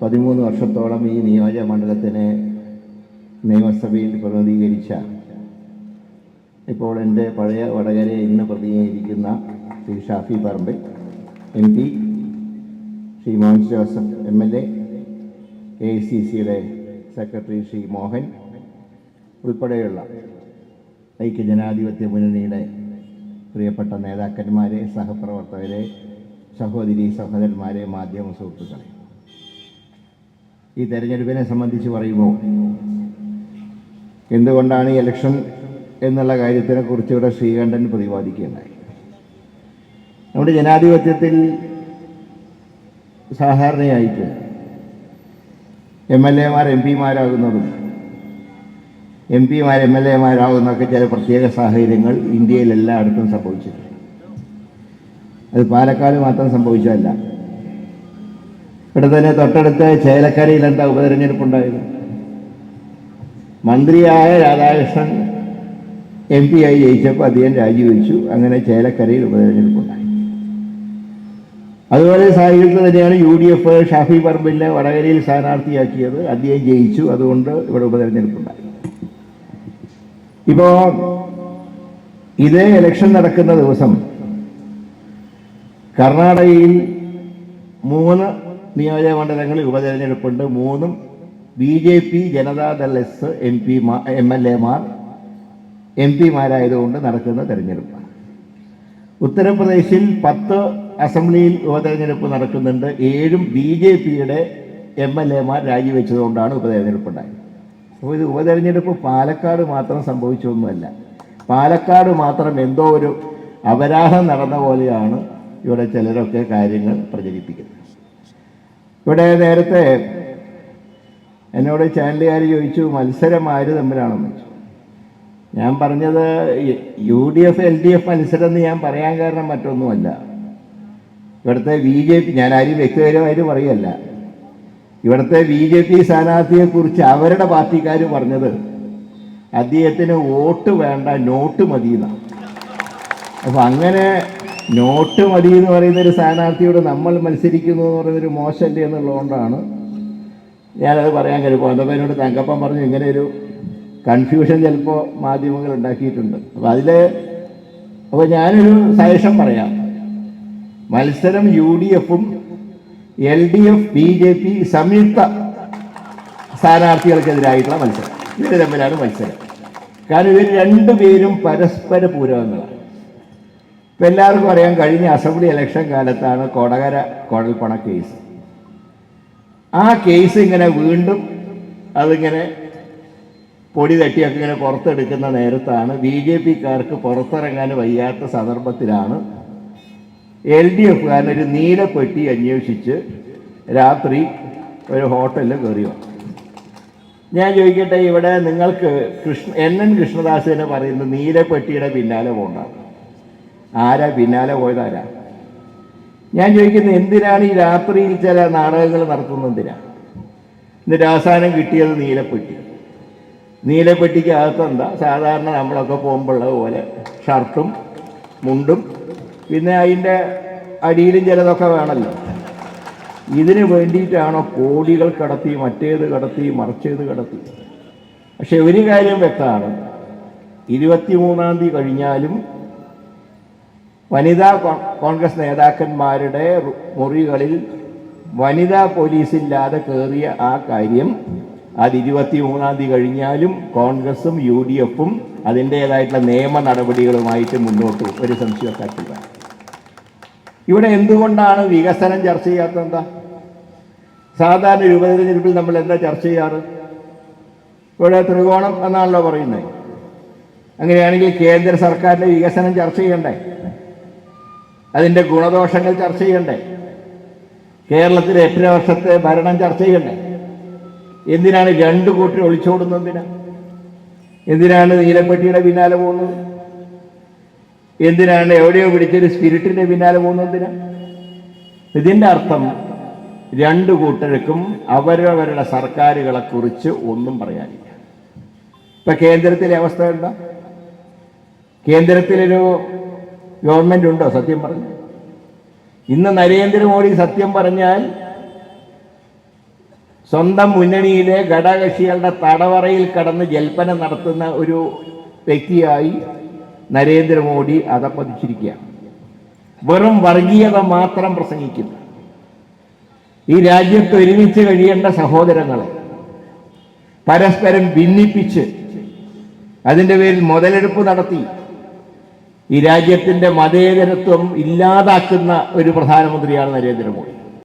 പതിമൂന്ന് വർഷത്തോളം ഈ നിയോജകമണ്ഡലത്തിനെ നിയമസഭയിൽ പ്രതിനിധീകരിച്ച ഇപ്പോൾ എന്റെ പഴയ വടകരയെ ഇന്ന് പ്രതിനിധീകരിക്കുന്ന Shri Shafi Parambil M P Shri Mohan Joseph M L A A C സിയുടെ സെക്രട്ടറി ശ്രീ മോഹൻ ഉൾപ്പെടെയുള്ള ഐക്യജനാധിപത്യ മുന്നണിയുടെ പ്രിയപ്പെട്ട നേതാക്കന്മാരെ സഹപ്രവർത്തകരെ സഹോദരി സഹോദരന്മാരെ മാധ്യമ സുഹൃത്തുക്കളെ. ഈ തെരഞ്ഞെടുപ്പിനെ സംബന്ധിച്ച് പറയുമോ? എന്തുകൊണ്ടാണ് ഈ ഇലക്ഷൻ എന്നുള്ള കാര്യത്തിനെ കുറിച്ച് ഇവിടെ ശ്രീകണ്ഠൻ പ്രതിപാദിക്കുകയുണ്ടായി? നമ്മുടെ ജനാധിപത്യത്തിൽ സാധാരണയായിട്ട് എം എൽ എമാർ എം പിമാരാകുന്നതും എം പിമാർ എം എൽ എമാരാകുന്നതൊക്കെ ചില പ്രത്യേക സാഹചര്യങ്ങൾ ഇന്ത്യയിൽ എല്ലായിടത്തും സംഭവിച്ചിട്ടുണ്ട്. അത് പാലക്കാട് മാത്രം സംഭവിച്ചതല്ല. ഇവിടെ തന്നെ തൊട്ടടുത്ത് ചേലക്കരയിൽ എന്താ ഉപതെരഞ്ഞെടുപ്പുണ്ടായത്? മന്ത്രിയായ രാധാകൃഷ്ണൻ എം പി ആയി ജയിച്ചപ്പോൾ അദ്ദേഹം രാജിവെച്ചു. അങ്ങനെ ചേലക്കരയിൽ ഉപതെരഞ്ഞെടുപ്പുണ്ടായി. അതുപോലെ സാഹചര്യത്തിൽ തന്നെയാണ് യു ഡി എഫ് ഷാഫി പറമ്പിലിനെ വടകരയിൽ സ്ഥാനാർത്ഥിയാക്കിയത്. അദ്ദേഹം ജയിച്ചു. അതുകൊണ്ട് ഇവിടെ ഉപതെരഞ്ഞെടുപ്പുണ്ടായി. ഇപ്പോൾ ഇതേ ഇലക്ഷൻ നടക്കുന്ന ദിവസം കർണാടകയിൽ മൂന്ന് നിയോജക മണ്ഡലങ്ങളിൽ ഉപതെരഞ്ഞെടുപ്പുണ്ട്. മൂന്നും B J P Janata Dal S M P M L എമാർ എം പിമാരായതുകൊണ്ട് നടക്കുന്ന തെരഞ്ഞെടുപ്പാണ്. ഉത്തർപ്രദേശിൽ പത്ത് അസംബ്ലിയിൽ ഉപതെരഞ്ഞെടുപ്പ് നടക്കുന്നുണ്ട്. ഏഴും ബി ജെ പിയുടെ എം എൽ എമാർ രാജിവെച്ചതുകൊണ്ടാണ് ഉപതെരഞ്ഞെടുപ്പുണ്ടായത്. അപ്പോൾ ഇത് ഉപതെരഞ്ഞെടുപ്പ് പാലക്കാട് മാത്രം സംഭവിച്ചൊന്നുമല്ല പാലക്കാട് മാത്രം എന്തോ ഒരു അപരാധം നടന്ന പോലെയാണ് ഇവിടെ ചിലരൊക്കെ കാര്യങ്ങൾ പ്രചരിപ്പിക്കുന്നത്. ഇവിടെ നേരത്തെ എന്നോട് ചാനലുകാർ ചോദിച്ചു മത്സരം ആര് തമ്മിലാണെന്ന് ചോദിച്ചു. ഞാൻ പറഞ്ഞത് U D F L D F മത്സരം എന്ന് ഞാൻ പറയാൻ കാരണം മറ്റൊന്നുമല്ല. ഇവിടുത്തെ ബി ജെ പി ഞാൻ ആരും വ്യക്തിപരമായിട്ട് പറയല്ല. ഇവിടുത്തെ ബി ജെ പി സ്ഥാനാർത്ഥിയെക്കുറിച്ച് അവരുടെ പാർട്ടിക്കാർ പറഞ്ഞത് അദ്ദേഹത്തിന് വോട്ട് വേണ്ട നോട്ട് മതി എന്നാണ് അപ്പം അങ്ങനെ നോട്ട് മതി എന്ന് പറയുന്ന ഒരു സ്ഥാനാർത്ഥിയോട് നമ്മൾ മത്സരിക്കുന്നു എന്ന് പറയുന്നൊരു മോശമല്ലേ എന്നുള്ളതുകൊണ്ടാണ് ഞാനത് പറയാൻ കഴിയുമ്പോൾ എന്റെ എന്നോട് തങ്കപ്പൻ പറഞ്ഞു ഇങ്ങനെ ഒരു കൺഫ്യൂഷൻ ചിലപ്പോൾ മാധ്യമങ്ങൾ ഉണ്ടാക്കിയിട്ടുണ്ട്. അപ്പോൾ അതിൽ അപ്പോൾ ഞാനൊരു സജഷൻ പറയാം. മത്സരം യു ഡി എഫും L D F B J P സംയുക്ത സ്ഥാനാർത്ഥികൾക്കെതിരായിട്ടുള്ള മത്സരം. ഇവർ തമ്മിലാണ് മത്സരം. കാരണം ഇവർ രണ്ടുപേരും പരസ്പര പൂരകങ്ങളാണ്. ഇപ്പം എല്ലാവർക്കും അറിയാം കഴിഞ്ഞ അസംബ്ലി ഇലക്ഷൻ കാലത്താണ് കൊടകര കുഴൽപ്പണ കേസ് ആ കേസ് ഇങ്ങനെ വീണ്ടും അതിങ്ങനെ പൊടി തട്ടിയൊക്കെ ഇങ്ങനെ പുറത്തെടുക്കുന്ന നേരത്താണ് ബി ജെ പിക്കാർക്ക് പുറത്തിറങ്ങാൻ വയ്യാത്ത സന്ദർഭത്തിലാണ് എൽ ഡി എഫുകാരൻ ഒരു നീലപ്പെട്ടി അന്വേഷിച്ച് രാത്രി ഒരു ഹോട്ടലിൽ കയറി വന്നു. ഞാൻ ചോദിക്കട്ടെ ഇവിടെ നിങ്ങൾക്ക് കൃഷ്ണ എൻ എൻ കൃഷ്ണദാസിനെ പറയുന്നത് നീലപ്പെട്ടിയുടെ പിന്നാലെ പോകണ്ട ആരാ പിന്നാലെ പോയതാരാ ഞാൻ ചോദിക്കുന്നത് എന്തിനാണ് ഈ രാത്രിയിൽ ചില നാടകങ്ങൾ നടത്തുന്നത് എന്തിനാ? എന്നിട്ട് അവസാനം കിട്ടിയത് നീലപ്പെട്ടി. നീലപ്പെട്ടിക്ക് അകത്തെന്താ സാധാരണ നമ്മളൊക്കെ പോകുമ്പോഴുള്ളത് പോലെ ഷർട്ടും മുണ്ടും പിന്നെ അതിന്റെ അടിയിലും ചിലതൊക്കെ വേണമല്ലോ. ഇതിന് വേണ്ടിയിട്ടാണോ കോടികൾ കടത്തി മറ്റേത് കടത്തി മറിച്ചേത് കടത്തി? പക്ഷെ ഒരു കാര്യം വ്യക്തമാണ്. ഇരുപത്തിമൂന്നാം തീയതി കഴിഞ്ഞാലും വനിതാ കോൺഗ്രസ് നേതാക്കന്മാരുടെ മുറികളിൽ വനിതാ പോലീസില്ലാതെ കയറിയ ആ കാര്യം അത് ഇരുപത്തി മൂന്നാം തീയതി കഴിഞ്ഞാലും കോൺഗ്രസും യു ഡി എഫും അതിന്റേതായിട്ടുള്ള നിയമ നടപടികളുമായിട്ട് മുന്നോട്ട്. ഒരു സംശയമൊക്കെ ഇവിടെ എന്തുകൊണ്ടാണ് വികസനം ചർച്ച ചെയ്യാത്തത് എന്താ? സാധാരണ രൂപതിരഞ്ഞെടുപ്പിൽ നമ്മൾ എന്താ ചർച്ച ചെയ്യാറ്? ഇവിടെ ത്രികോണം എന്നാണല്ലോ പറയുന്നത്. അങ്ങനെയാണെങ്കിൽ കേന്ദ്ര സർക്കാരിന്റെ വികസനം ചർച്ച ചെയ്യണ്ടേ? അതിന്റെ ഗുണദോഷങ്ങൾ ചർച്ച ചെയ്യണ്ടേ? കേരളത്തിലെ എത്ര വർഷത്തെ ഭരണം ചർച്ച ചെയ്യണ്ടേ? എന്തിനാണ് രണ്ടു കൂട്ടർ എന്തിനാ? എന്തിനാണ് നീലപ്പെട്ടിയുടെ പിന്നാലെ പോകുന്നത്? എന്തിനാണ് എവിടെയോ പിടിച്ചൊരു സ്പിരിറ്റിന്റെ പിന്നാലെ പോകുന്നത് എന്തിനാ? ഇതിന്റെ അർത്ഥം രണ്ടു കൂട്ടർക്കും അവരവരുടെ സർക്കാരുകളെ കുറിച്ച് ഒന്നും പറയാനില്ല. ഇപ്പൊ കേന്ദ്രത്തിലെ അവസ്ഥ എന്താ? കേന്ദ്രത്തിലൊരു ഗവൺമെന്റ് ഉണ്ടോ സത്യം പറഞ്ഞു ഇന്ന് നരേന്ദ്രമോദി സത്യം പറഞ്ഞാൽ സ്വന്തം മുന്നണിയിലെ ഘടകകക്ഷികളുടെ തടവറയിൽ കടന്ന് ജൽപ്പന നടത്തുന്ന ഒരു വ്യക്തിയായി നരേന്ദ്രമോദി അതപ്പതിച്ചിരിക്കുകയാണ്. വെറും വർഗീയത മാത്രം പ്രസംഗിക്കുന്നു. ഈ രാജ്യത്ത് ഒരുമിച്ച് കഴിയേണ്ട സഹോദരങ്ങളെ പരസ്പരം ഭിന്നിപ്പിച്ച് അതിന്റെ പേരിൽ മുതലെടുപ്പ് നടത്തി ഈ രാജ്യത്തിന്റെ മതേതരത്വം ഇല്ലാതാക്കുന്ന ഒരു പ്രധാനമന്ത്രിയാണ് നരേന്ദ്രമോദി.